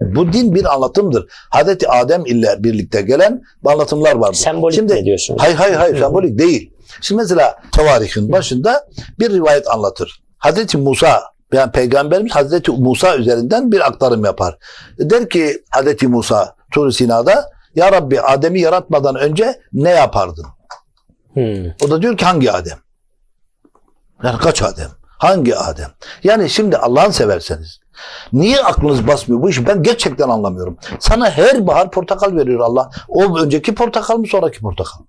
Bu din bir anlatımdır. Hazreti Adem ile birlikte gelen anlatımlar vardır. Sembolik Şimdi, mi diyorsunuz? Hayır hayır hayır sembolik değil. Şimdi mesela tevarihin başında bir rivayet anlatır. Hazreti Musa yani peygamberimiz Hazreti Musa üzerinden bir aktarım yapar. Der ki Hazreti Musa Tur Sina'da Ya Rabbi Adem'i yaratmadan önce ne yapardın? Hmm. O da diyor ki hangi Adem? Yani kaç Adem? Hangi Adem? Yani şimdi Allah'ını severseniz niye aklınız basmıyor bu işi ben gerçekten anlamıyorum. Sana her bahar portakal veriyor Allah. O önceki portakal mı sonraki portakal mı?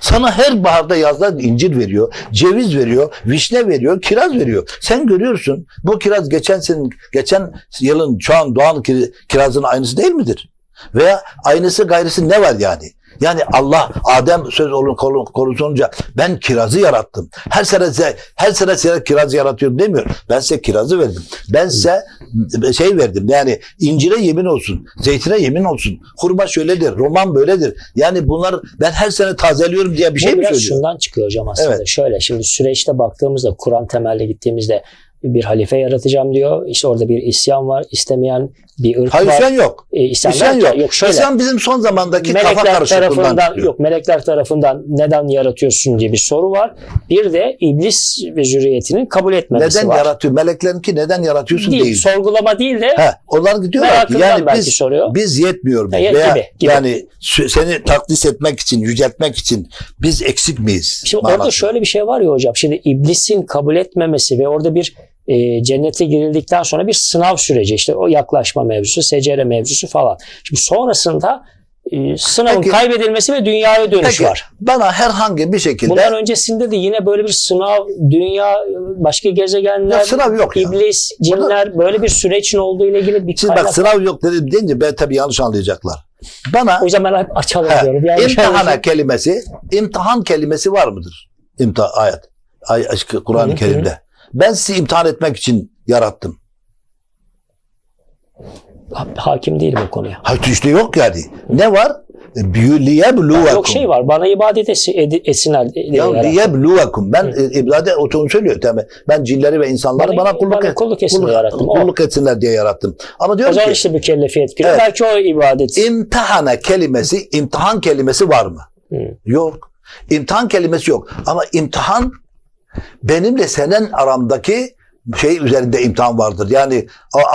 Sana her baharda yazda incir veriyor, ceviz veriyor, vişne veriyor, kiraz veriyor. Sen görüyorsun bu kiraz geçen senin geçen yılın şu an doğan kir- kirazın aynısı değil midir? Veya aynısı gayrısı ne var yani? Yani Allah Adem söz olun konu- konusu olunca ben kirazı yarattım. Her sene size, her sene size kirazı yaratıyorum demiyor. Ben size kirazı verdim. Ben size şey verdim. Yani incire yemin olsun, zeytine yemin olsun. Hurma şöyledir, roman böyledir. Yani bunlar ben her sene tazeliyorum diye bir şey Bu mi biraz söylüyor? şundan çıkıyor hocam aslında. Evet. Şöyle şimdi süreçte baktığımızda Kur'an temelli gittiğimizde bir halife yaratacağım diyor. İşte orada bir isyan var. istemeyen bir ırk Hayır var. isyan yok. E, isyan, İsyan yok. yok şöyle. İsyan bizim son zamandaki kafa melekler karışıklığından tarafından yok melekler tarafından neden yaratıyorsun diye bir soru var. Bir de iblis ve zürriyetinin kabul etmemesi Neden var. yaratıyor? Meleklerinki neden yaratıyorsun değil, değil. sorgulama değil de He, onlar diyorlar ki yani biz soruyor. biz yetmiyor muyuz? Ha, yet- Veya gibi, gibi. yani seni takdis etmek için, yüceltmek için biz eksik miyiz? Şimdi orada şöyle bir şey var ya hocam. Şimdi iblisin kabul etmemesi ve orada bir e, cennete girildikten sonra bir sınav süreci. işte o yaklaşma mevzusu, secere mevzusu falan. Şimdi sonrasında e, sınavın Peki- kaybedilmesi ve dünyaya dönüş Peki var. bana herhangi bir şekilde Bundan öncesinde de yine böyle bir sınav, dünya, başka gezegenler, Ya sınav yok ya. iblis, cinler böyle bir sürecin olduğu ile ilgili bir Şimdi kaynak. bak sınav yok dedim deyince ben tabii yanlış anlayacaklar. Bana O yüzden ben hep açalım he, diyorum. Yani imtihana kelimesi, imtihan kelimesi var mıdır? İmtihan ayet. Ay, Hı hı, Kur'an-ı Kerim'de. Ben sizi imtihan etmek için yarattım. hakim değilim o konuya. Hayır işte yok yani. Ne var? Yok Liyebluvekum. şey var. Bana ibadet etsi- edi- etsinler. diye Ya liyebluvekum. Ben e, ibadet onu söylüyor tabii. Ben cinleri ve insanları Bana- bana, kulluk, bana et- kulluk etsin diye yarattım. O. kulluk etsinler diye yarattım. Ama O diyorum zaman ki işte mükellefiyet giriyor. Evet. Belki o ibadet. imtihana kelimesi, imtihan kelimesi var mı? Hı. Yok. İmtihan kelimesi yok. Ama imtihan benimle senin aramdaki şey üzerinde imtihan vardır. Yani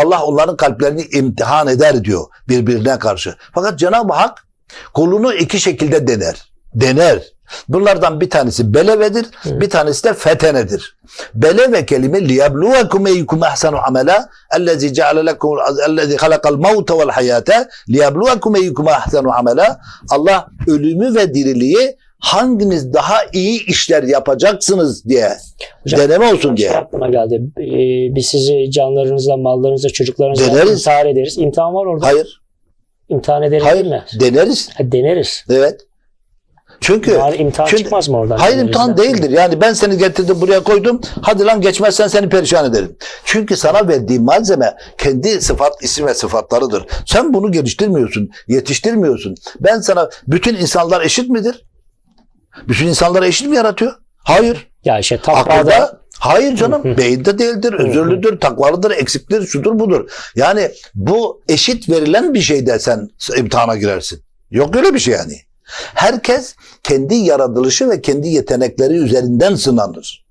Allah onların kalplerini imtihan eder diyor birbirine karşı. Fakat Cenab-ı Hak kulunu iki şekilde dener. Dener. Bunlardan bir tanesi belevedir, Hı. bir tanesi de fetenedir. Beleve kelime liyebluvekum eyyukum ahsanu amela ellezî ceale lekum ellezî halakal mevte vel hayate liyebluvekum eyyukum ahsanu amela Allah ölümü ve diriliği hanginiz daha iyi işler yapacaksınız diye Hocam, deneme olsun Şey diye. aklıma geldi. Ee, biz sizi canlarınızla, mallarınızla, çocuklarınızla Deneriz. imtihan ederiz. İmtihan var orada. Hayır, İmtihan ederiz hayır değil mi? deneriz. Ha, deneriz. Evet. Çünkü Bari imtihan çünkü- çıkmaz mı oradan? Hayır imtihan de. değildir. Yani ben seni getirdim buraya koydum. Hadi lan geçmezsen seni perişan ederim. Çünkü sana verdiğim malzeme kendi sıfat, isim ve sıfatlarıdır. Sen bunu geliştirmiyorsun, yetiştirmiyorsun. Ben sana bütün insanlar eşit midir? Bütün insanları eşit mi yaratıyor? Hayır. Ya işte takvada Akılda hayır canım. Beyinde değildir, özürlüdür, takvalıdır, eksiktir, şudur budur. Yani bu eşit verilen bir şeyde sen imtihana girersin. Yok öyle bir şey yani. Herkes kendi yaratılışı ve kendi yetenekleri üzerinden sınanır.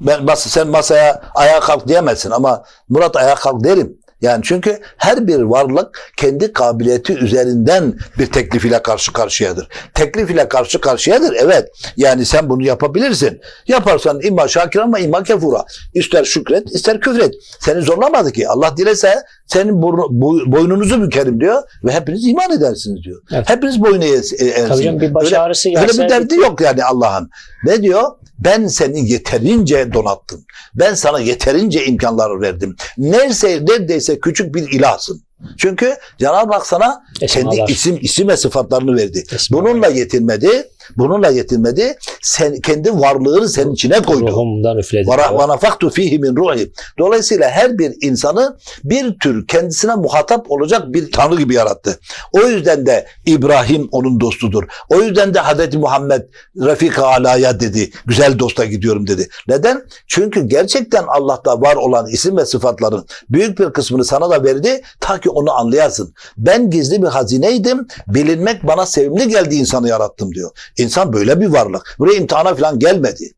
Ben sen masaya ayağa kalk diyemezsin ama Murat ayağa kalk derim. Yani çünkü her bir varlık kendi kabiliyeti üzerinden bir teklif ile karşı karşıyadır. Teklif ile karşı karşıyadır evet. Yani sen bunu yapabilirsin. Yaparsan imma şakir ama imma kefura. İster şükret ister küfret. Seni zorlamadı ki. Allah dilese senin burnu, boy- boynunuzu bükerim diyor ve hepiniz iman edersiniz diyor. Evet. Hepiniz boyun eğ- eğersiniz. Tabii canım bir baş Öyle- ağrısı Öyle gelse bir derdi yok yani Allah'ın. Ne diyor? Ben seni yeterince donattım. Ben sana yeterince imkanlar verdim. Neredeyse, neredeyse küçük bir ilahsın. Çünkü Cenab-ı Hak sana kendi isim isim ve sıfatlarını verdi. Bununla yetinmedi. Bununla yetinmedi. Sen, kendi varlığını senin içine koydu. Ruhumdan üfledim. Ve nafaktu fihi min ruhi. Dolayısıyla her bir insanı bir tür kendisine muhatap olacak bir tanrı gibi yarattı. O yüzden de İbrahim onun dostudur. O yüzden de Hazreti Muhammed Refika Ala'ya dedi. Güzel dosta gidiyorum dedi. Neden? Çünkü gerçekten Allah'ta var olan isim ve sıfatların büyük bir kısmını sana da verdi ta ki onu anlayasın. Ben gizli bir hazineydim. Bilinmek bana sevimli geldi insanı yarattım diyor. İnsan böyle bir varlık. Buraya imtihana falan gelmedi.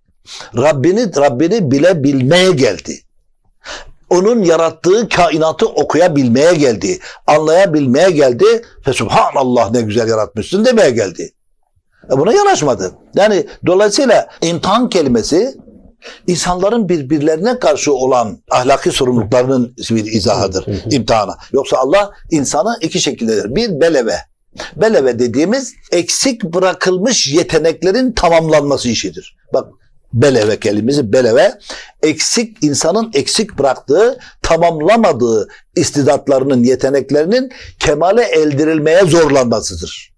Rabbini Rabbini bilebilmeye geldi. Onun yarattığı kainatı okuyabilmeye geldi. Anlayabilmeye geldi. Ve subhanallah ne güzel yaratmışsın demeye geldi. E buna yanaşmadı. Yani dolayısıyla imtihan kelimesi insanların birbirlerine karşı olan ahlaki sorumluluklarının bir izahıdır. Hı hı. imtihana. Yoksa Allah insanı iki şekildedir. Bir beleve. Beleve dediğimiz eksik bırakılmış yeteneklerin tamamlanması işidir. Bak beleve kelimesi beleve eksik insanın eksik bıraktığı tamamlamadığı istidatlarının yeteneklerinin kemale eldirilmeye zorlanmasıdır.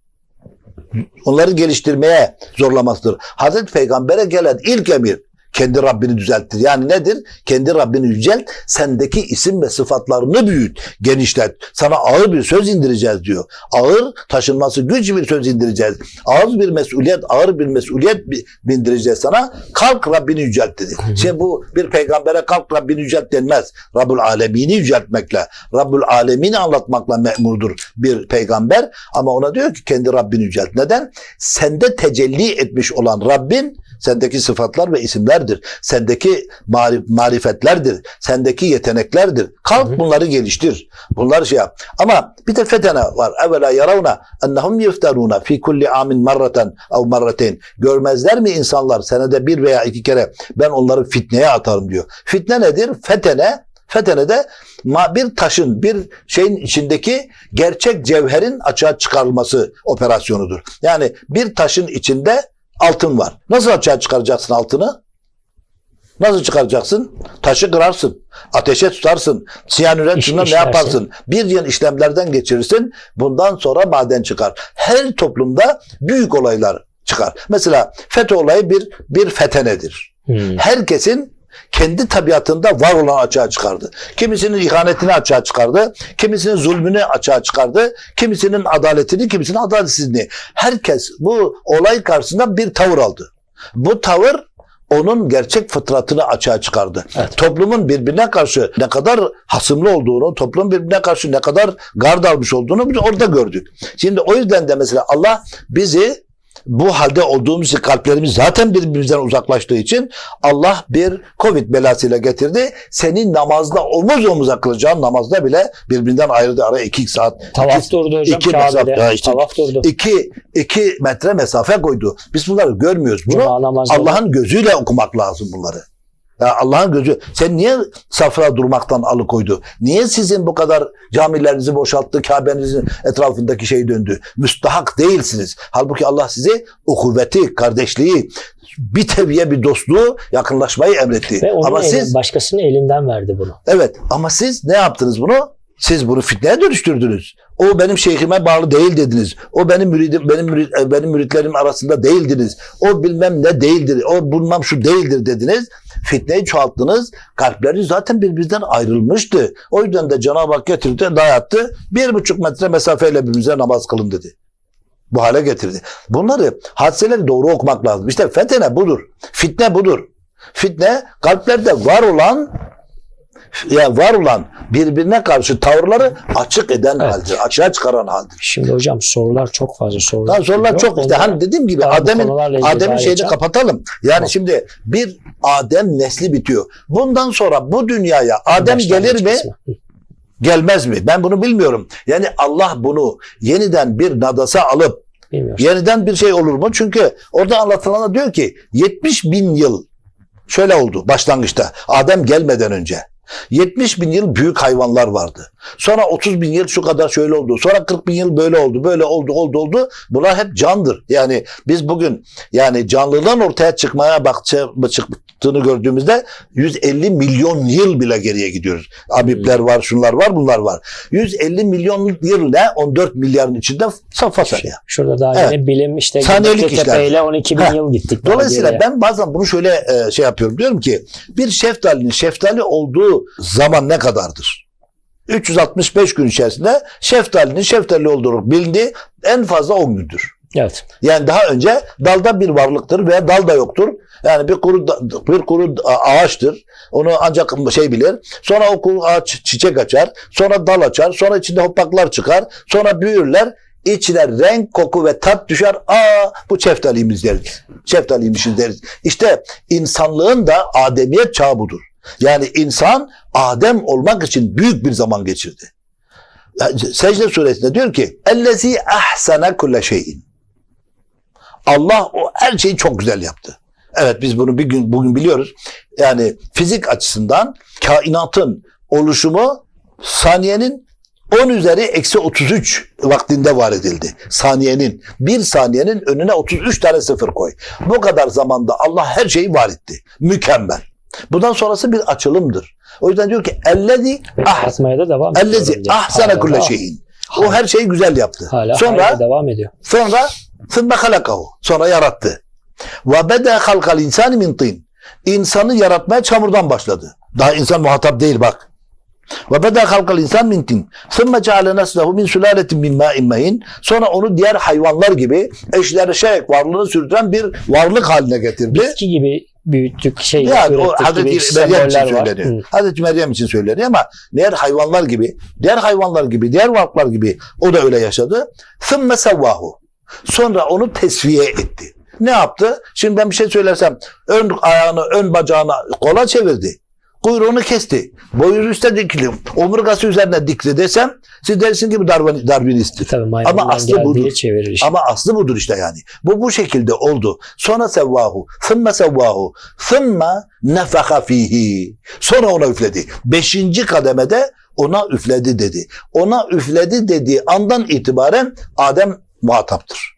Onları geliştirmeye zorlamasıdır. Hazreti Peygamber'e gelen ilk emir kendi Rabbini düzelttir. Yani nedir? Kendi Rabbini yücelt, sendeki isim ve sıfatlarını büyüt, genişlet. Sana ağır bir söz indireceğiz diyor. Ağır, taşınması güç bir söz indireceğiz. Ağır bir mesuliyet, ağır bir mesuliyet bi- bindireceğiz sana. Kalk Rabbini yücelt dedi. Şimdi bu bir peygambere kalk Rabbini yücelt denmez. Rabbul Alemini yüceltmekle, Rabbul Alemini anlatmakla memurdur bir peygamber. Ama ona diyor ki kendi Rabbini yücelt. Neden? Sende tecelli etmiş olan Rabbin sendeki sıfatlar ve isimlerdir. Sendeki mari- marifetlerdir. Sendeki yeteneklerdir. Kalk Hı hı. bunları geliştir. Bunları şey yap. Ama bir de fetene var. Evvela yaravna ennehum yefteruna fi kulli amin marraten ev marrateyn. Görmezler mi insanlar senede bir veya iki kere ben onları fitneye atarım diyor. Fitne nedir? Fetene Fetene de bir taşın, bir şeyin içindeki gerçek cevherin açığa çıkarılması operasyonudur. Yani bir taşın içinde altın var. Nasıl açığa çıkaracaksın altını? Nasıl çıkaracaksın? Taşı kırarsın. Ateşe tutarsın. Siyanüre İş- ne yaparsın? Bir yıl işlemlerden geçirirsin. Bundan sonra maden çıkar. Her toplumda büyük olaylar çıkar. Mesela FETÖ olayı bir bir fetenedir. Hmm. Herkesin kendi tabiatında var olan açığa çıkardı. Kimisinin ihanetini açığa çıkardı, kimisinin zulmünü açığa çıkardı, kimisinin adaletini, kimisinin adaletsizliğini. Herkes bu olay karşısında bir tavır aldı. Bu tavır onun gerçek fıtratını açığa çıkardı. Evet. Toplumun birbirine karşı ne kadar hasımlı olduğunu, toplum birbirine karşı ne kadar gard almış olduğunu biz orada gördük. Şimdi o yüzden de mesela Allah bizi bu halde olduğumuz için kalplerimiz zaten birbirimizden uzaklaştığı için Allah bir Covid belasıyla getirdi. Seni namazda omuz omuza kılacağın namazda bile birbirinden ayırdı. Araya iki saat. Tavaf iki, durdu hocam iki mesafe- işte Tavaf durdu. iki, iki metre mesafe koydu. Biz bunları görmüyoruz. Bunu. Allah'ın gözüyle okumak lazım bunları. Ya Allah'ın gözü. Sen niye safra durmaktan alıkoydu? Niye sizin bu kadar camilerinizi boşalttı, Kabe'nizin etrafındaki şey döndü? Müstahak değilsiniz. Halbuki Allah sizi ukuvveti, kardeşliği, bir teviye bir dostluğu, yakınlaşmayı emretti. Ve onun Ama eli- siz başkasının elinden verdi bunu. Evet ama siz ne yaptınız bunu? Siz bunu fitneye dönüştürdünüz. O benim şeyhime bağlı değil dediniz. O benim müridim, benim mürit, e, benim müritlerim arasında değildiniz. O bilmem ne değildir. O bilmem şu değildir dediniz. Fitneyi çoğalttınız. Kalpleri zaten birbirinden ayrılmıştı. O yüzden de Cenab-ı Hak getirdi, dayattı. Bir buçuk metre mesafeyle birbirimize namaz kılın dedi. Bu hale getirdi. Bunları hadiseleri doğru okumak lazım. İşte fetene budur. Fitne budur. Fitne kalplerde var olan ya var olan birbirine karşı tavırları açık eden Evet. haldir. Açığa çıkaran haldir. Şimdi hocam sorular çok fazla sorular. Daha sorular çok işte hani dediğim gibi Adem'in Adem'in şeyini kapatalım. Yani Tamam. şimdi bir Adem nesli bitiyor. Bundan sonra bu dünyaya Adem Başlangıç gelir mi? Gelmez mi? Ben bunu bilmiyorum. Yani Allah bunu yeniden bir nadasa alıp Bilmiyorum. yeniden bir şey olur mu? Çünkü orada anlatılana diyor ki 70 bin yıl şöyle oldu başlangıçta Adem gelmeden önce. 70 bin yıl büyük hayvanlar vardı. Sonra 30 bin yıl şu kadar şöyle oldu. Sonra 40 bin yıl böyle oldu. Böyle oldu oldu oldu. Bunlar hep candır. Yani biz bugün yani canlıdan ortaya çıkmaya bak çık- yarattığını gördüğümüzde 150 milyon yıl bile geriye gidiyoruz. Amipler var, şunlar var, bunlar var. 150 milyon yıl ne? 14 milyarın içinde safa saniye. Şurada daha Evet. yine bilim işte Saniyelik işler. Tepe ile 12 bin Heh. yıl gittik. Dolayısıyla geriye. ben bazen bunu şöyle e, şey yapıyorum. Diyorum ki bir şeftalinin şeftali olduğu zaman ne kadardır? 365 gün içerisinde şeftalinin şeftali olduğu bilindi en fazla 10 gündür. Evet. Yani daha önce dalda bir varlıktır veya dal da yoktur. Yani bir kuru bir kuru ağaçtır. Onu ancak şey bilir. Sonra o kuru ağaç çiçek açar. Sonra dal açar. Sonra içinde hoplaklar çıkar. Sonra büyürler. İçine renk, koku ve tat düşer. Aa bu şeftaliyimiz deriz. Şeftaliymişiz deriz. İşte insanlığın da ademiyet çağı budur. Yani insan Adem olmak için büyük bir zaman geçirdi. Secde suresinde diyor ki ellezi ahsana kulle şeyin. Allah o her şeyi çok güzel yaptı. Evet biz bunu bir gün bugün biliyoruz. Yani fizik açısından kainatın oluşumu saniyenin 10 üzeri eksi 33 vaktinde var edildi. Saniyenin, bir saniyenin önüne 33 tane sıfır koy. Bu kadar zamanda Allah her şeyi var etti. Mükemmel. Bundan sonrası bir açılımdır. O yüzden diyor ki ellezi ah, devam ellezi ahsana kulle şeyin. O her şeyi güzel yaptı. Hala, Sonra devam ediyor. Sonra ثُمَّ خَلَقَهُ Sonra yarattı. وَبَدَى خَلْقَ الْاِنْسَانِ مِنْ طِينَ İnsanı yaratmaya çamurdan başladı. Daha insan muhatap değil bak. وَبَدَى خَلْقَ الْاِنْسَانِ مِنْ طِينَ ثُمَّ جَعَلَ نَسْلَهُ مِنْ سُلَالَةٍ مِنْ مَاءٍ مَهِينٍ Sonra onu diğer hayvanlar gibi eşleşerek varlığını sürdüren bir varlık haline getirdi. Bitki gibi büyüttük şey Yani o ürettik gibi Hazreti Meryem için semboller var. söyleniyor. Hı. Hazreti Meryem için söyleniyor ama diğer hayvanlar gibi, diğer hayvanlar gibi, diğer varlıklar gibi o da öyle yaşadı. ثُمَّ سَوَّاهُ Sonra onu tesviye etti. Ne yaptı? Şimdi ben bir şey söylersem ön ayağını, ön bacağını kola çevirdi. Kuyruğunu kesti. Boynu üstte dikili. Omurgası üzerine dikti desem siz dersin gibi Darwin, Darwinisttir. Tabii Ama aslı budur. işte. Ama aslı budur işte yani. Bu bu şekilde oldu. Sonra sevvahu, thumma sevvahu, thumma nefaka fihi. Sonra ona üfledi. Beşinci kademede ona üfledi dedi. Ona üfledi dediği andan itibaren Adem muhataptır.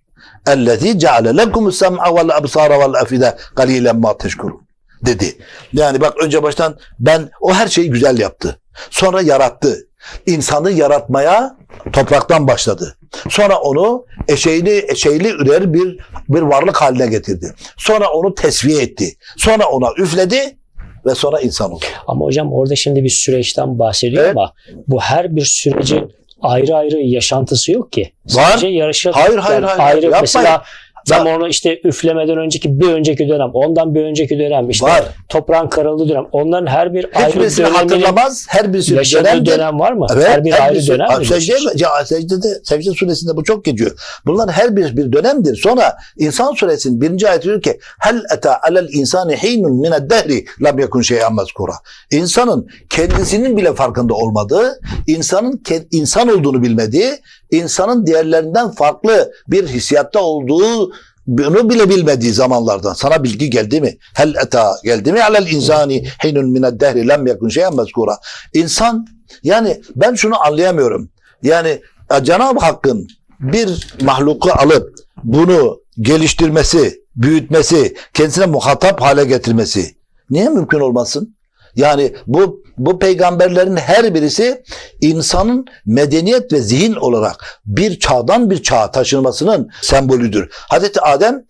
Lekumus sem'a vel absara vel afide galilen ma teşkurun dedi. Yani bak önce baştan ben o her şeyi güzel yaptı. Sonra yarattı. İnsanı yaratmaya topraktan başladı. Sonra onu eşeğli eşeğli ürer bir bir varlık haline getirdi. Sonra onu tesviye etti. Sonra ona üfledi ve sonra insan oldu. Ama hocam orada şimdi bir süreçten bahsediyor Evet. ama bu her bir sürecin ayrı ayrı yaşantısı yok ki. Var. Sadece yarışı Hayır, hayır, hayır, hayır. ayrı Yapmayın. mesela Ya- onu işte üflemeden önceki bir önceki dönem, ondan bir önceki dönem, işte Var. toprağın karıldığı dönem. Onların her bir ayrı Hiçbirisini hatırlamaz. Her birisi yaşadığı dönemdir. dönem var mı? Evet, her bir ayrı birisi- dönem mi? Secde, secdede, secde suresinde bu çok geçiyor. Bunlar her bir bir dönemdir. Sonra İnsan suresinin birinci ayeti diyor ki hel eta alel insani hinun mined dehri lam yekun şey'en mezkura. İnsanın kendisinin bile farkında olmadığı, insanın insan olduğunu bilmediği, insanın diğerlerinden farklı bir hissiyatta olduğu bunu bile bilmediği zamanlardan sana bilgi geldi mi? Hel eta geldi mi? Alel insani hinun mined dehri lam yekun şey'en mezkura. İnsan yani ben şunu anlayamıyorum. Yani e, Cenab-ı Hakk'ın bir mahluku alıp bunu geliştirmesi, büyütmesi, kendisine muhatap hale getirmesi niye mümkün olmasın? Yani bu bu peygamberlerin her birisi insanın medeniyet ve zihin olarak bir çağdan bir çağa taşınmasının sembolüdür. Hazreti Adem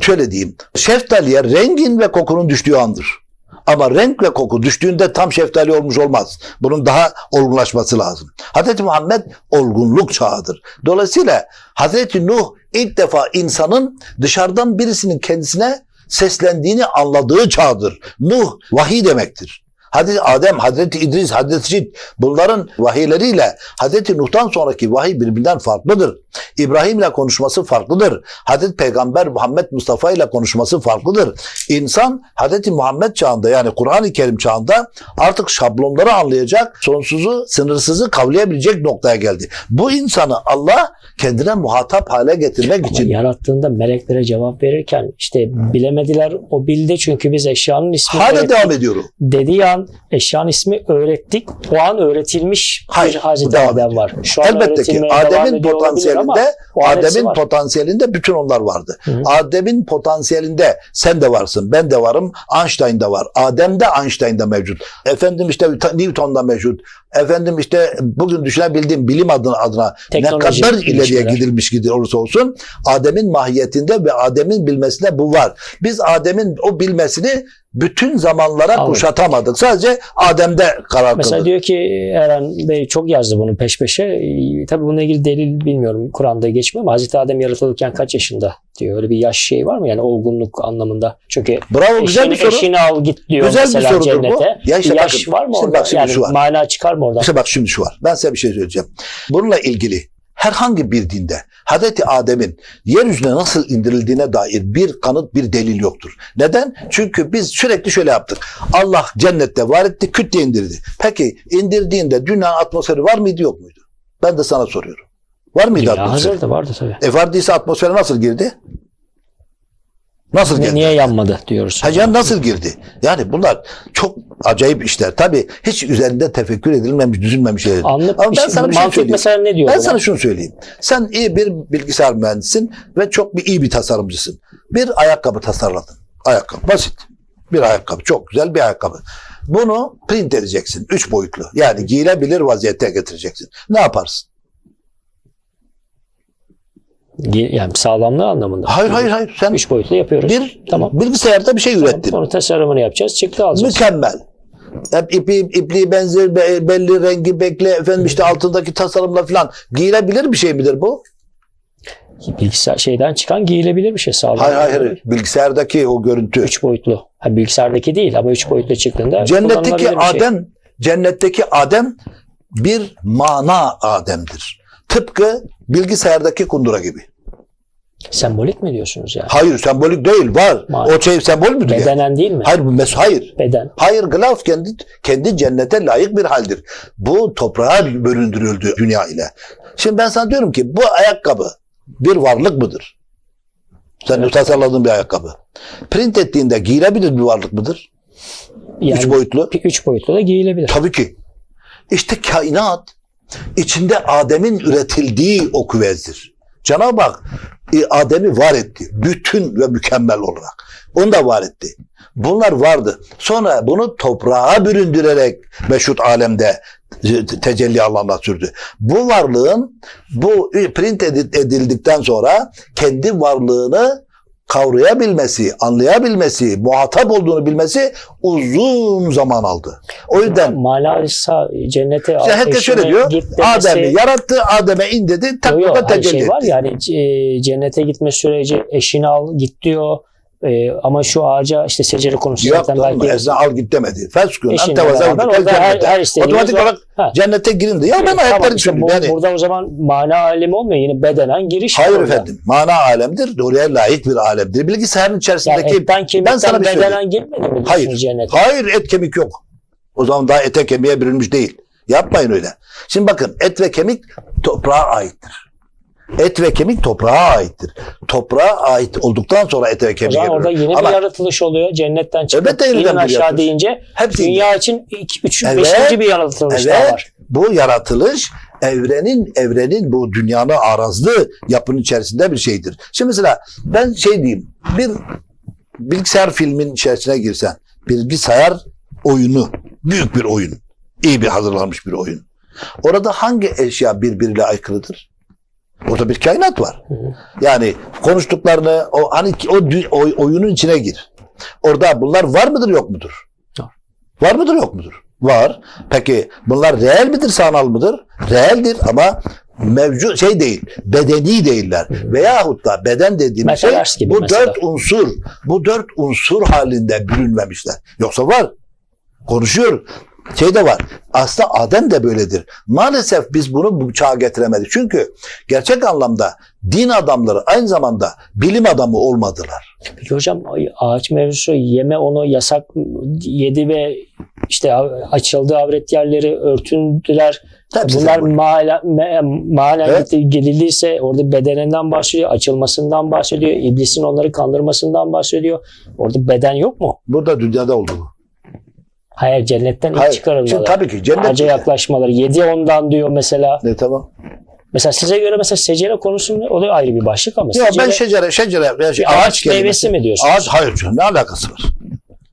şöyle diyeyim. Şeftaliye rengin ve kokunun düştüğü andır. Ama renk ve koku düştüğünde tam şeftali olmuş olmaz. Bunun daha olgunlaşması lazım. Hazreti Muhammed olgunluk çağıdır. Dolayısıyla Hazreti Nuh ilk defa insanın dışarıdan birisinin kendisine seslendiğini anladığı çağdır. Nuh vahiy demektir. Hazreti Adem, Hazreti İdris, Hazreti Şit bunların vahiyleriyle Hazreti Nuh'tan sonraki vahiy birbirinden farklıdır. İbrahim ile konuşması farklıdır. Hazreti Peygamber Muhammed Mustafa ile konuşması farklıdır. İnsan Hazreti Muhammed çağında yani Kur'an-ı Kerim çağında artık şablonları anlayacak, sonsuzu, sınırsızı kavrayabilecek noktaya geldi. Bu insanı Allah kendine muhatap hale getirmek Ama için yarattığında meleklere cevap verirken işte bilemediler o bildi çünkü biz eşyanın ismini hala devam ediyorum. dediği anda an eşyanın ismi öğrettik. O an öğretilmiş Hayır, bir Hazreti devam Adem var. Şu an Elbette ki Adem'in potansiyelinde Adem'in potansiyelinde bütün onlar vardı. Adem'in potansiyelinde sen de varsın, ben de varım, Einstein de var. Adem de Einstein de mevcut. Efendim işte Newton da mevcut. Efendim işte bugün düşünebildiğim bilim adına, adına ne Teknolojik kadar ileriye gelişmeler. gidilmiş gidiyor olursa olsun Adem'in mahiyetinde ve Adem'in bilmesinde bu var. Biz Adem'in o bilmesini bütün zamanlara Anladım. kuşatamadık. Sadece Adem'de karar Mesela kıldık. diyor ki Eren Bey çok yazdı bunu peş peşe. Tabii bununla ilgili delil bilmiyorum. Kur'an'da geçmiyor ama Hazreti Adem yaratılırken kaç yaşında diyor. Öyle bir yaş şey var mı? Yani olgunluk anlamında. Çünkü Bravo güzel eşini, bir soru. eşini al git diyor Güzel bir mesela bu. cennete. Ya işte yaş bakın, var mı orada? bak şimdi yani şu var. mana çıkar mı oradan? İşte bak şimdi şu var. Ben size bir şey söyleyeceğim. Bununla ilgili herhangi bir dinde Hazreti Adem'in yeryüzüne nasıl indirildiğine dair bir kanıt, bir delil yoktur. Neden? Çünkü biz sürekli şöyle yaptık. Allah cennette var etti, küt diye indirdi. Peki indirdiğinde dünya atmosferi var mıydı yok muydu? Ben de sana soruyorum. Var mıydı Ya atmosferi? hazırdı vardı tabii. E vardıysa atmosfere nasıl girdi? Nasıl girdi? Niye yanmadı diyoruz. Hacı nasıl girdi? Yani bunlar çok acayip işler. Tabii hiç üzerinde tefekkür edilmemiş, düşünmemiş şeyler. Anlık Ama ben şey, sana bir şey söyleyeyim. mesela ne diyor? Ben buna? sana şunu söyleyeyim. Sen iyi bir bilgisayar mühendisisin ve çok bir iyi bir tasarımcısın. Bir ayakkabı tasarladın. Ayakkabı basit. Bir ayakkabı. Çok güzel bir ayakkabı. Bunu print edeceksin. Üç boyutlu. Yani giyilebilir vaziyette getireceksin. Ne yaparsın? Yani sağlamlığı anlamında. Hayır hayır hayır. Sen Üç boyutlu yapıyoruz. bir Tamam. bilgisayarda bir şey ürettin. Sonra tasarımını yapacağız. Çıktı alacağız. Mükemmel. Hep ipi, ipliği benzer, be- belli rengi bekle, efendim işte altındaki tasarımla falan. Giyilebilir bir şey midir bu? Bilgisayar şeyden çıkan giyilebilir bir şey sağlam. Hayır hayır. Bilgisayardaki o görüntü. Üç boyutlu. Ha, bilgisayardaki değil ama üç boyutlu çıktığında Cennetteki şey. Adem, cennetteki Adem bir mana Adem'dir. Tıpkı bilgisayardaki kundura gibi. Sembolik mi diyorsunuz yani? Hayır sembolik değil var. Mana. O şey sembol müdür yani? Bedenen değil mi? Hayır mes hayır. Beden. Hayır Glaus kendi kendi cennete layık bir haldir. Bu toprağa bölündürüldü dünya ile. Şimdi ben sana diyorum ki bu ayakkabı bir varlık mıdır? Sen Evet. tasarladığın bir ayakkabı. Print ettiğinde giyilebilir bir varlık mıdır? Yani Üç boyutlu. üç boyutlu da giyilebilir. Tabii ki. İşte kainat içinde Adem'in üretildiği o küvezdir. Cenab-ı Hak e, Adem'i var etti. Bütün ve mükemmel olarak. Onu da var etti. Bunlar vardı. Sonra bunu toprağa büründürerek meşhut alemde tecelli alanına sürdü. Bu varlığın bu print edi- edildikten sonra kendi varlığını kavrayabilmesi, anlayabilmesi, muhatap olduğunu bilmesi uzun zaman aldı. O yüzden Manalisa cennete işte herkes şöyle diyor. Adem'i yarattı, Adem'e in dedi, takmada hayır, tecelli şey etti. var yani e, cennete gitme süreci eşini al git diyor. E, ama şu ağaca işte secere konusu Yok zaten belki Esna al git demedi. Eşinle entevaza orada her, her istediğiniz Otomatik olarak Ha. cennete girin diyor. Ya ben Tamam, ayakları işte çünkü. bu- Yani, Burada o zaman mana alemi olmuyor. Yine bedenen giriş hayır orada. efendim. Mana alemdir. Oraya layık bir alemdir. Bilgisayarın Yani içerisindeki etten kemikten sana bir şey bedenen girmedi mi Hayır. cennete? Hayır et kemik yok. O zaman daha ete kemiğe bürünmüş değil. Yapmayın öyle. Şimdi bakın et ve kemik toprağa aittir. Et ve kemik toprağa aittir. Toprağa ait olduktan sonra ete ve O kemiğe zaman orada yeni Ama bir yaratılış oluyor. Cennetten çıkıp Elbette yeniden aşağı yaratılış. deyince hepsi dünya için iki, üç, Evet. beşinci bir yaratılış daha Evet. var. bu yaratılış evrenin evrenin bu dünyanın arazlı yapının içerisinde bir şeydir. Şimdi mesela ben şey diyeyim bir bilgisayar filmin içerisine girsen bilgisayar oyunu büyük bir oyun iyi bir hazırlanmış bir oyun. Orada hangi eşya birbiriyle aykırıdır? Orada bir kainat var. Hı hı. Yani konuştuklarını o hani o, o oyunun içine gir. Orada bunlar var mıdır yok mudur? Var. Var mıdır yok mudur? Var. Peki bunlar reel midir sanal mıdır? Realdir ama mevcut şey değil. Bedeni değiller. Veyahut da beden dediğimiz şey bu mesela. dört unsur. Bu dört unsur halinde bürünmemişler. Yoksa var. Konuşuyor. Şey de var. Aslında Adem de böyledir. Maalesef biz bunu bu çağa getiremedik. Çünkü gerçek anlamda din adamları aynı zamanda bilim adamı olmadılar. Peki hocam ağaç mevzusu yeme onu yasak yedi ve işte açıldığı avret yerleri örtündüler. Hepsi Bunlar me, manen Evet. gelildiyse orada bedeninden bahsediyor, açılmasından bahsediyor, iblisin onları kandırmasından bahsediyor. Orada beden yok mu? Burada dünyada oldu bu. Hayır cennetten Hayır. çıkarılmaları. Şimdi tabii ki cennet Ağaca yaklaşmaları. Yedi ondan diyor mesela. Ne tamam. Mesela size göre mesela secere konusu ne? O da ayrı bir başlık ama Ya secere ben şecere şecere ya şey, ağaç kelimesi- meyvesi mi diyorsunuz? Ağaç hayır canım ne alakası var?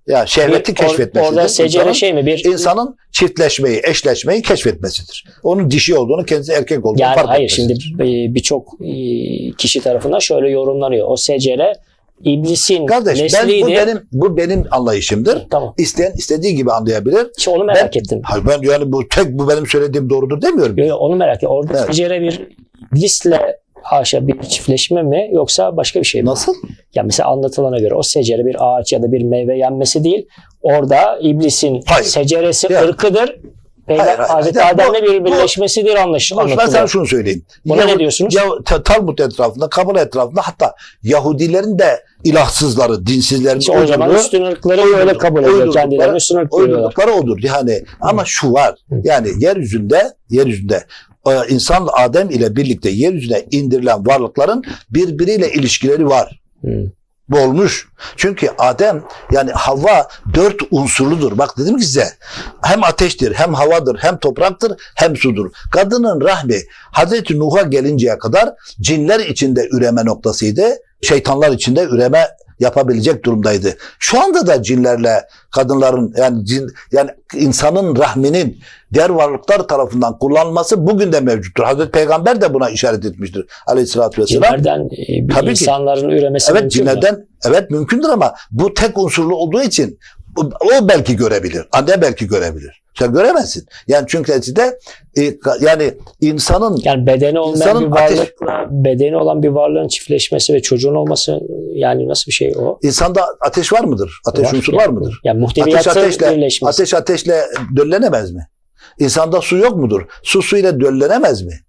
Ya şehveti or- keşfetmesidir. Orada secere İnsanın- şey mi? Bir insanın çiftleşmeyi, eşleşmeyi keşfetmesidir. Onun dişi olduğunu, kendisi erkek olduğunu yani fark hayır şimdi etmesidir. e, birçok e, kişi tarafından şöyle yorumlanıyor. O secere iblisin Kardeş ben, nesliydi. bu benim bu benim anlayışımdır. Tamam. İsteyen istediği gibi anlayabilir. İşte onu merak ettim. Hayır ben yani bu tek bu benim söylediğim doğrudur demiyorum. Yo, yo, onu merak ettim. Orada Evet. secere bir iblisle haşa bir çiftleşme mi yoksa başka bir şey mi? Nasıl? Ya mesela anlatılana göre o secere bir ağaç ya da bir meyve yenmesi değil. Orada iblisin Hayır. seceresi Ya. ırkıdır. Peygamber Hayır, hayır. Hazreti bu- Adem'le bir birleşmesidir anlaş, Ben sana şunu söyleyeyim. Buna ne Yahu- diyorsunuz? Ya, Ta- Talmud etrafında, Kabul etrafında hatta Yahudilerin de ilahsızları, dinsizlerin İşte o zaman üstün ırkları böyle kabul ediyor. Kendilerini üstün ırk uydurdukları odur. Yani ama şu var. Yani yeryüzünde yeryüzünde e, insan Adem ile birlikte yeryüzüne indirilen varlıkların birbiriyle ilişkileri var. Hı. Olmuş. Çünkü Adem yani Havva dört unsurludur. Bak dedim ki size hem ateştir, hem havadır, hem topraktır, hem sudur. Kadının rahmi Hazreti Nuh'a gelinceye kadar cinler içinde üreme noktasıydı. Şeytanlar içinde üreme yapabilecek durumdaydı. Şu anda da cinlerle kadınların yani cin, yani insanın rahminin diğer varlıklar tarafından kullanılması bugün de mevcuttur. Hazreti Peygamber de buna işaret etmiştir. Aleyhissalatü vesselam. Cinlerden e, Tabii ki. insanların üremesi Evet mümkün mü? cinlerden evet mümkündür ama bu tek unsurlu olduğu için o, belki görebilir. Anne belki görebilir. Sen göremezsin. Yani çünkü neticede e, yani insanın Yani bedeni olmayan İnsanın bir ateş- varlıkla bedeni olan bir varlığın çiftleşmesi ve çocuğun olması yani nasıl bir şey o? insanda ateş var mıdır? Ateş unsuru var mıdır? Yani Ateş muhteviyatın ateşle birleşmesi. ateş ateşle döllenemez mi? İnsanda su yok mudur? Su suyla döllenemez mi?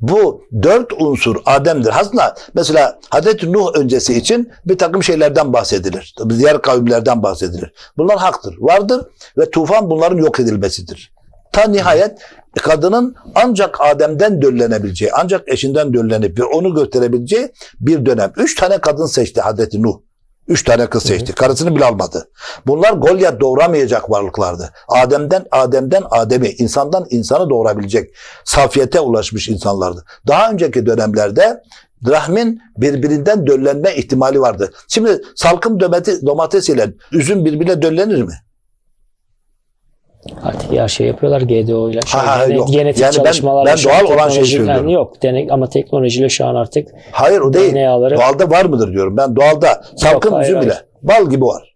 Bu dört unsur Adem'dir. Aslında mesela Hazreti Nuh öncesi için bir takım şeylerden bahsedilir. Diğer kavimlerden bahsedilir. Bunlar haktır, vardır ve tufan bunların yok edilmesidir. Ta nihayet kadının ancak Adem'den döllenebileceği, ancak eşinden döllenip ve onu gösterebileceği bir dönem. Üç tane kadın seçti Hazreti Nuh. Üç tane kız seçti. Karısını bile almadı. Bunlar Golyat doğuramayacak varlıklardı. Adem'den Adem'den Adem'i, insandan insanı doğurabilecek safiyete ulaşmış insanlardı. Daha önceki dönemlerde rahmin birbirinden döllenme ihtimali vardı. Şimdi salkım domates, domates ile üzüm birbirine döllenir mi? Artık her şey yapıyorlar GDO ile. Şey, Ha, ha, gene- yok. Genetik Yani ben- çalışmalarla ben an doğal olan teknoloji- söylüyorum. Yok. Denek, ama teknolojiyle şu an artık Hayır o değil. DNA'ları Doğalda var mıdır diyorum. Ben doğalda salkım üzüm hayır. ile bal gibi var.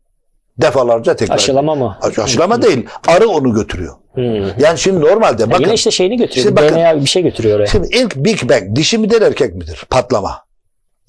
Defalarca tekrar. aşılama mı? Aşı- Aşılama değil. Arı onu götürüyor. Hmm. Yani şimdi normalde Ya bakın. Yine işte şeyini götürüyor. Şimdi bakın. DNA bir şey götürüyor oraya. Şimdi ilk Big Bang dişi midir erkek midir? Patlama.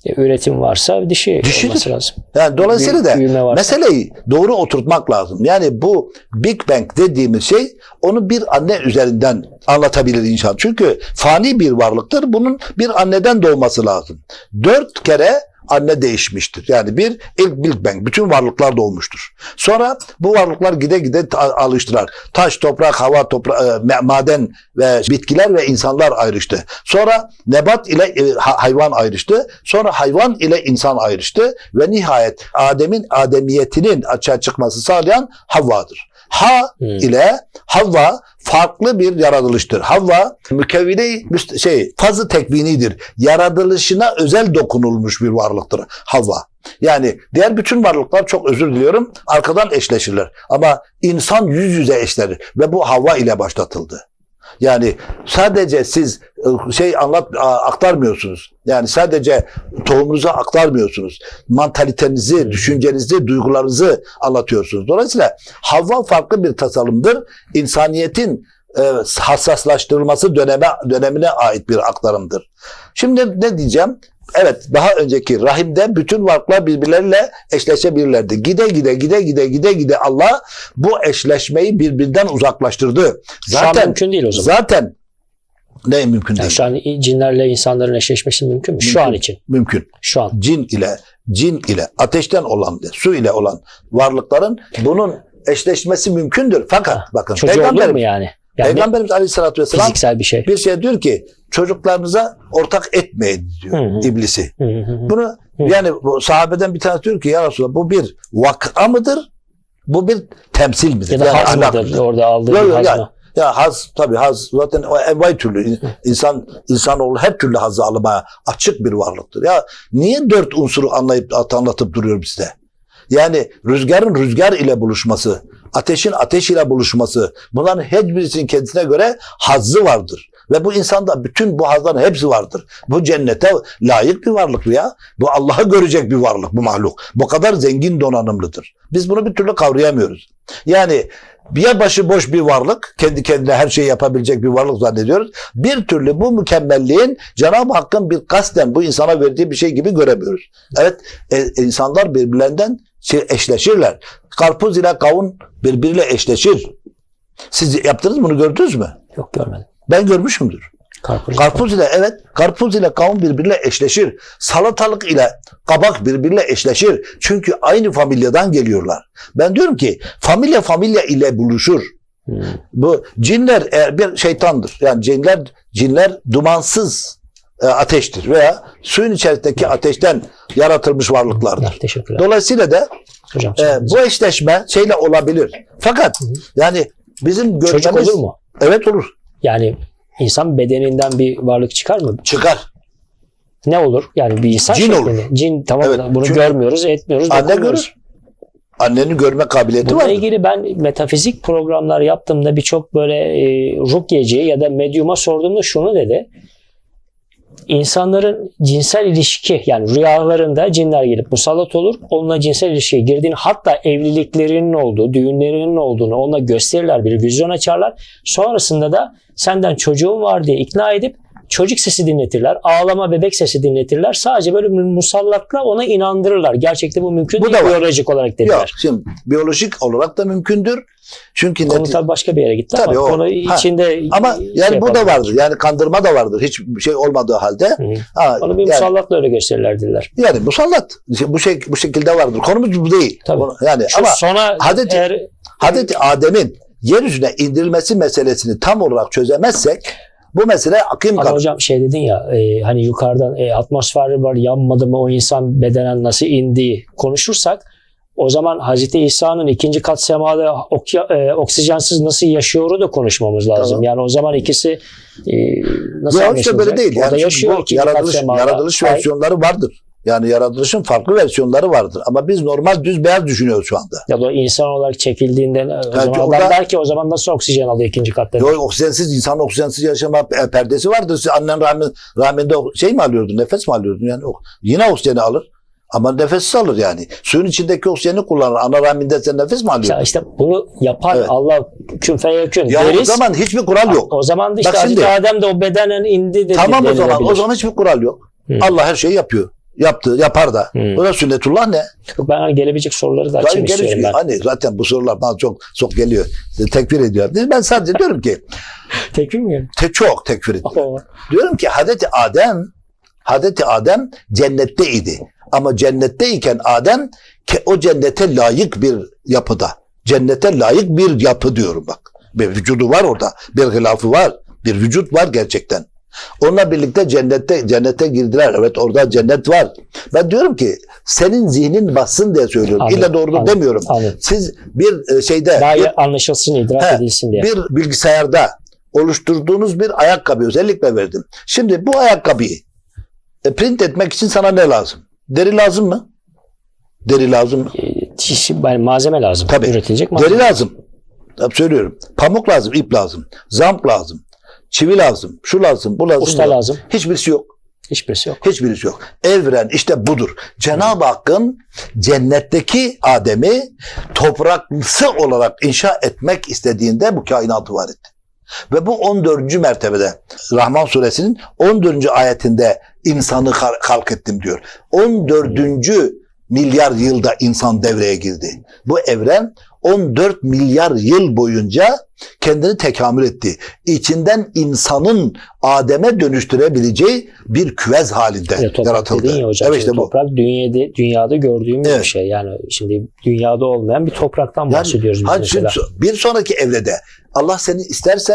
E, üretim varsa dişi Dişidir. olması lazım. Yani dolayısıyla da meseleyi doğru oturtmak lazım. Yani bu Big Bang dediğimiz şey onu bir anne üzerinden anlatabilir insan. Çünkü fani bir varlıktır. Bunun bir anneden doğması lazım. Dört kere anne değişmiştir. Yani bir ilk Big Bang bütün varlıklar doğmuştur. Sonra bu varlıklar gide gide alıştılar. Taş, toprak, hava, toprak, maden ve bitkiler ve insanlar ayrıştı. Sonra nebat ile e, ha- hayvan ayrıştı. Sonra hayvan ile insan ayrıştı ve nihayet Adem'in ademiyetinin açığa çıkması sağlayan Havva'dır. Ha Hmm. ile Havva farklı bir yaratılıştır. Havva mükevvine şey fazı tekvinidir. Yaratılışına özel dokunulmuş bir varlıktır Havva. Yani diğer bütün varlıklar çok özür diliyorum arkadan eşleşirler. Ama insan yüz yüze eşlenir ve bu Havva ile başlatıldı. Yani sadece siz e, şey anlat aktarmıyorsunuz. Yani sadece tohumunuza aktarmıyorsunuz. Mantalitenizi, düşüncenizi, duygularınızı anlatıyorsunuz. Dolayısıyla Havva farklı bir tasarımdır. İnsaniyetin e, hassaslaştırılması döneme dönemine ait bir aktarımdır. Şimdi ne diyeceğim? Evet daha önceki rahimde bütün varlıklar birbirleriyle eşleşebilirlerdi. Gide gide gide gide gide gide Allah bu eşleşmeyi birbirinden uzaklaştırdı. Şu an Zaten mümkün değil o zaman. zaten ne mümkün Yani değil. şu an cinlerle insanların eşleşmesi mümkün mü? Şu Mümkün. an için. Mümkün. Şu an. Cin ile cin ile ateşten olan su ile olan varlıkların bunun eşleşmesi mümkündür. Fakat Ha, bakın Çocuğu olur mu yani? Yani peygamberimiz Aleyhisselatü Vesselam fiziksel bir şey. bir şey diyor ki çocuklarınıza ortak etmeyin diyor Hı hı. iblisi. Hı hı hı. Bunu Hı. yani bu sahabeden bir tanesi diyor ki ya Resulallah bu bir vak'a mıdır Bu bir temsil midir? Ya da Yani haz mıdır mıdır? orada aldığı Yok, haz yani- mı? Ya haz tabii haz zaten envai türlü insan insanoğlu her türlü hazzı almaya açık bir varlıktır. Ya niye dört unsuru anlayıp anlatıp duruyorum size? Yani rüzgarın rüzgar ile buluşması, ateşin ateş ile buluşması bunların her birisinin kendisine göre hazzı vardır. Ve bu insanda bütün bu hazların hepsi vardır. Bu cennete layık bir varlık ya. Bu Allah'ı görecek bir varlık bu mahluk. Bu kadar zengin donanımlıdır. Biz bunu bir türlü kavrayamıyoruz. Yani ya başıboş bir varlık, kendi kendine her şeyi yapabilecek bir varlık zannediyoruz. Bir türlü bu mükemmelliğin Cenab-ı Hakk'ın bir kasten bu insana verdiği bir şey gibi göremiyoruz. Evet, e, insanlar birbirlerinden şey, eşleşirler. Karpuz ile kavun birbiriyle eşleşir. Siz yaptınız bunu gördünüz mü? Yok görmedim. Ben görmüşümdür. Karpuz. Karpuz ile evet, karpuz ile kavun birbiriyle eşleşir. Salatalık ile kabak birbiriyle eşleşir. Çünkü aynı familyadan geliyorlar. Ben diyorum ki familya familya ile buluşur. Hmm. Bu cinler eğer bir şeytandır. Yani cinler cinler dumansız e, ateştir veya suyun içerisindeki ateşten yaratılmış varlıklardır. Teşekkürler. Dolayısıyla da Hocam e, bu eşleşme şeyle olabilir. Fakat yani bizim görmemiz çocuk olur mu? Evet olur. Yani insan bedeninden bir varlık çıkar mı? Çıkar. Ne olur? Yani bir insan Cin şeklinde. olur. Cin tamam Evet, bunu çünkü görmüyoruz, etmiyoruz, Anne görür. Annenin görme kabiliyeti Bununla var. ilgili ben metafizik programlar yaptığımda birçok böyle e, rukyeci ya da medyuma sorduğumda şunu dedi. İnsanların cinsel ilişki yani rüyalarında cinler gelip musallat olur. Onunla cinsel ilişkiye girdiğini hatta evliliklerinin olduğu, düğünlerinin olduğunu ona gösterirler bir vizyon açarlar. Sonrasında da senden çocuğun var diye ikna edip çocuk sesi dinletirler. Ağlama bebek sesi dinletirler. Sadece böyle musallatla ona inandırırlar. Gerçekte bu mümkün Bu değil da var. biyolojik olarak dediler. Yok şimdi biyolojik olarak da mümkündür. Çünkü Konu tabii başka bir yere gitti Tabii ama o- konu ha. içinde ama şey yani bu da vardır. Yani kandırma da vardır. Hiç şey olmadığı halde. Hı hı. Ha, Onu bir yani, musallatla öyle gösterirler dediler. yani musallat. Bu şey bu şekilde vardır. Konumuz bu değil. Tabii. Yani Şu ama sona Hazreti- eğer Hazreti Adem'in yeryüzüne indirilmesi meselesini tam olarak çözemezsek bu mesele akım kalır. hocam şey dedin ya e, hani yukarıdan e, atmosfer var yanmadı mı o insan bedenen nasıl indi konuşursak o zaman Hazreti İsa'nın ikinci kat semada okya- e, oksijensiz nasıl yaşıyoru da konuşmamız lazım. Tamam. Yani o zaman ikisi e, nasıl Bu işte böyle değil. O da Yani yaşıyor bu ikinci kat yaratılış, semada. yaratılış Ay- versiyonları vardır. Yani yaratılışın farklı versiyonları vardır. Ama biz normal düz beyaz düşünüyoruz şu anda. ya da insan olarak çekildiğinden o zaman adam orada- der ki o zaman nasıl oksijen alıyor ikinci katta? Yok oksijensiz insan oksijensiz yaşama perdesi vardır. Siz annen rahmin, rahminde o- şey mi alıyordun? Nefes mi alıyordun? Yani o- yine oksijeni alır. Ama nefessiz alır yani. Suyun içindeki oksijeni kullanır. Ana rahminde sen nefes mi Ya alıyordun? işte bunu yapar Evet. Allah kün feyekün Ya o deriz. zaman hiçbir kural yok. O zaman da işte Bak şimdi- Adem de o bedenen indi de Tamam o zaman. O zaman hiçbir kural yok. Hı. Allah her şeyi yapıyor. Yaptı, yapar da. Hı. O da sünnetullah ne? Ben hani gelebilecek soruları da Zaten açayım geliş- istiyorum ben. Hani zaten bu sorular bana çok çok geliyor. Tekfir ediyor. Ben sadece diyorum ki Tekrar mi? te, çok tekfir ediyor. Diyorum ki Hazreti Adem Hazreti Adem cennette idi. Ama cennetteyken Adem ke- o cennete layık bir yapıda. Cennete layık bir yapı diyorum bak. Bir vücudu var orada. Bir hilafı var. Bir vücut var gerçekten. Onunla birlikte cennette cennete girdiler. Evet orada cennet var. Ben diyorum ki senin zihnin bassın diye söylüyorum. Anladım, İlla doğru anladım, demiyorum. Anladım. Siz bir e, şeyde Daha bir, anlaşılsın, idrak He, edilsin diye. bir bilgisayarda oluşturduğunuz bir ayakkabı özellikle verdim. Şimdi bu ayakkabıyı e, print etmek için sana ne lazım? Deri lazım mı? Deri lazım mı? Çişi, yani malzeme lazım. Tabii. Üretilecek malzeme. Deri lazım. Tabii söylüyorum. Pamuk lazım, ip lazım. Zamp lazım. Çivi lazım. Şu lazım, bu lazım. Usta bu lazım. Hiçbirisi yok. Hiçbirisi yok. Hiçbirisi yok. Evren işte budur. Cenab-ı Hakk'ın cennetteki Adem'i topraklısı olarak inşa etmek istediğinde bu kainatı var etti. Ve bu 14. mertebede Rahman suresinin 14. ayetinde insanı halk ettim diyor. 14. milyar yılda insan devreye girdi. Bu evren 14 milyar yıl boyunca kendini tekamül etti. İçinden insanın Adem'e dönüştürebileceği bir küvez halinde toprak yaratıldı. ya hocam. Evet işte şimdi bu. toprak dünyada, dünyada gördüğümüz Evet. bir şey. Yani şimdi dünyada olmayan bir topraktan Yani, bahsediyoruz biz Hadi mesela. bir sonraki evrede Allah seni isterse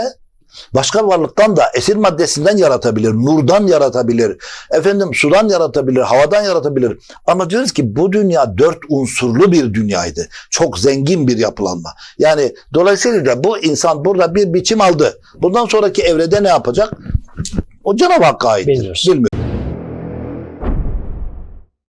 Başka varlıktan da esir maddesinden yaratabilir, nurdan yaratabilir, efendim sudan yaratabilir, havadan yaratabilir. Ama diyoruz ki bu dünya dört unsurlu bir dünyaydı. Çok zengin bir yapılanma. Yani dolayısıyla da bu insan burada bir biçim aldı. Bundan sonraki evrede ne yapacak? O Cenab-ı Hakk'a aittir. Bilmiyoruz.